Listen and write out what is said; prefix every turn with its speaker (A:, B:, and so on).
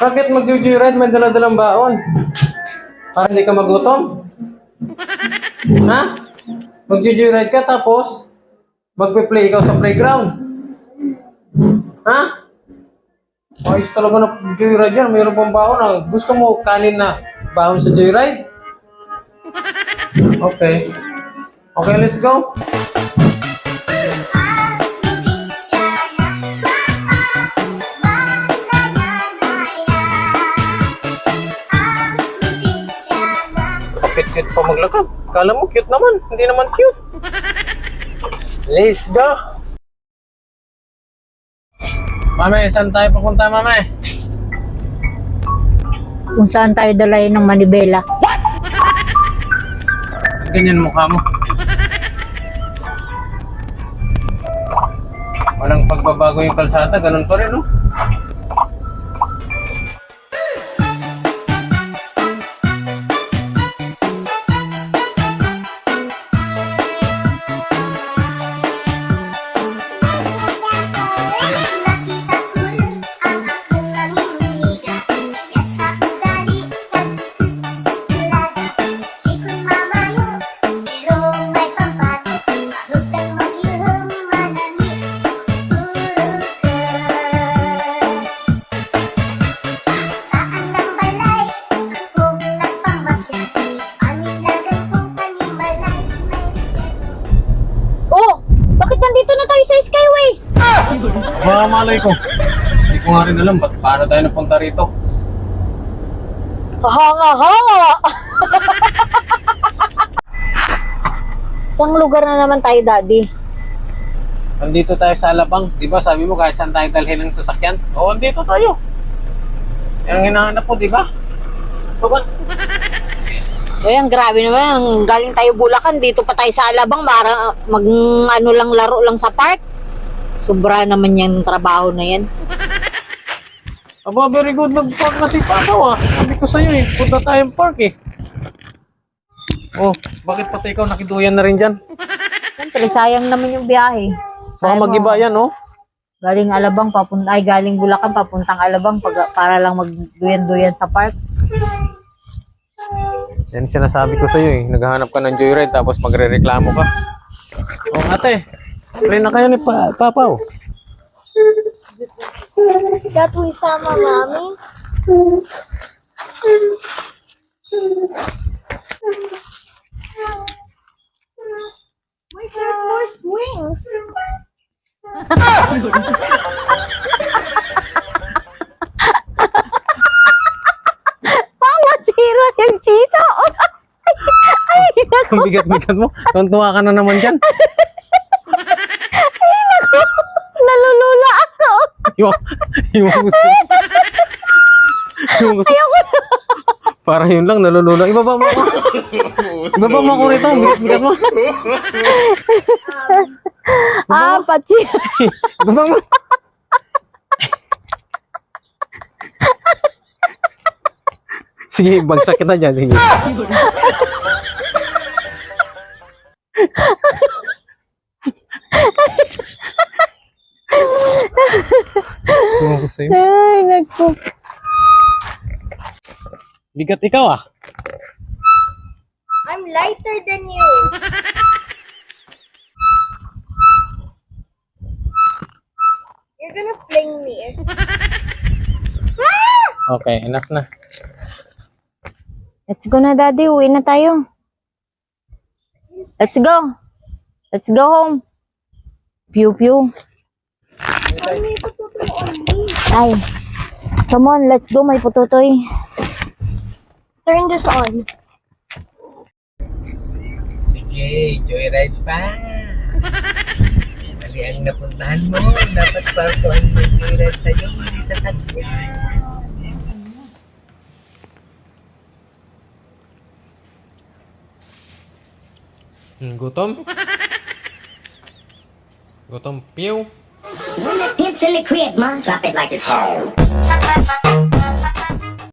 A: Bakit mag-joyride may dala-dalang baon? Para hindi ka magutom? ha? Mag-joyride ka tapos magpe-play ikaw sa playground? Ha? Ayos talaga na joyride yan. Mayroon pang baon na. Gusto mo kanin na baon sa joyride? Okay. Okay, let's go. Kapit-cute pa maglakad. Kala mo cute naman. Hindi naman cute. Let's go. Mame, saan tayo papunta, mame?
B: Kung saan tayo dalayin ng manibela.
A: Ganyan mukha mo. Walang pagbabago yung kalsada, ganun pa rin, no? Mga malay ko. Hindi ko nga rin alam ba't paano tayo napunta rito.
B: Hanga-hanga! Saan lugar na naman tayo, Daddy?
A: Nandito tayo sa Alabang. Di ba sabi mo kahit saan tayo dalhin ng sasakyan? Oo, andito tayo. Yan ang hinahanap mo, di ba? Baba.
B: Uy, ang grabe naman. Ang galing tayo Bulacan, dito pa tayo sa Alabang. Para mag, ano lang, laro lang sa park. Sobra naman yung trabaho na yan.
A: Aba, very good. Nag-park na si Papa, ah. Sabi ko sa'yo, eh. Punta tayong park, eh. Oh, bakit pati ikaw nakiduyan na rin dyan?
B: Siyempre, sayang naman yung biyahe.
A: Baka
B: mo.
A: mag-iba yan, oh.
B: Galing Alabang, papunta, ay galing Bulacan, papuntang Alabang pag, para lang magduyan-duyan sa park.
A: Yan sinasabi ko sa'yo, eh. Naghahanap ka ng joyride, tapos magre-reklamo ka. Oh, ate. Play na kayo ni pa Papa, oh.
C: That we sama, Mami. My heart more swings.
B: Yung sisa. ay.
A: Ang bigat-bigat mo. Tuntua ka na naman dyan.
B: Nalulula ako.
A: Yung, yung gusto. Yung gusto. Para yun lang, nalulula. Ibaba mo ako. Ibaba mo ako rito. Bigat-bigat mo.
B: Ah, pati.
A: Ibaba mo. Sige, bagsak kita dyan. Sige. Sa'yo.
B: Ay, naku.
A: Bigat ikaw ah.
C: I'm lighter than you. You're gonna fling me.
A: Okay, enough na.
B: Let's go na, Daddy. Uwi na tayo. Let's go. Let's go home. Pew, pew.
C: Mommy.
B: Ay. Come on, let's go, may pututoy.
C: Turn this on.
D: Sige, joyride pa. Mali ang napuntahan mo. Dapat partuan mo joyride sa'yo, hindi sa kanya.
A: Hmm, gutom? Gutom, pew.
E: When the pimp's in the crib, ma, drop it like it's hot.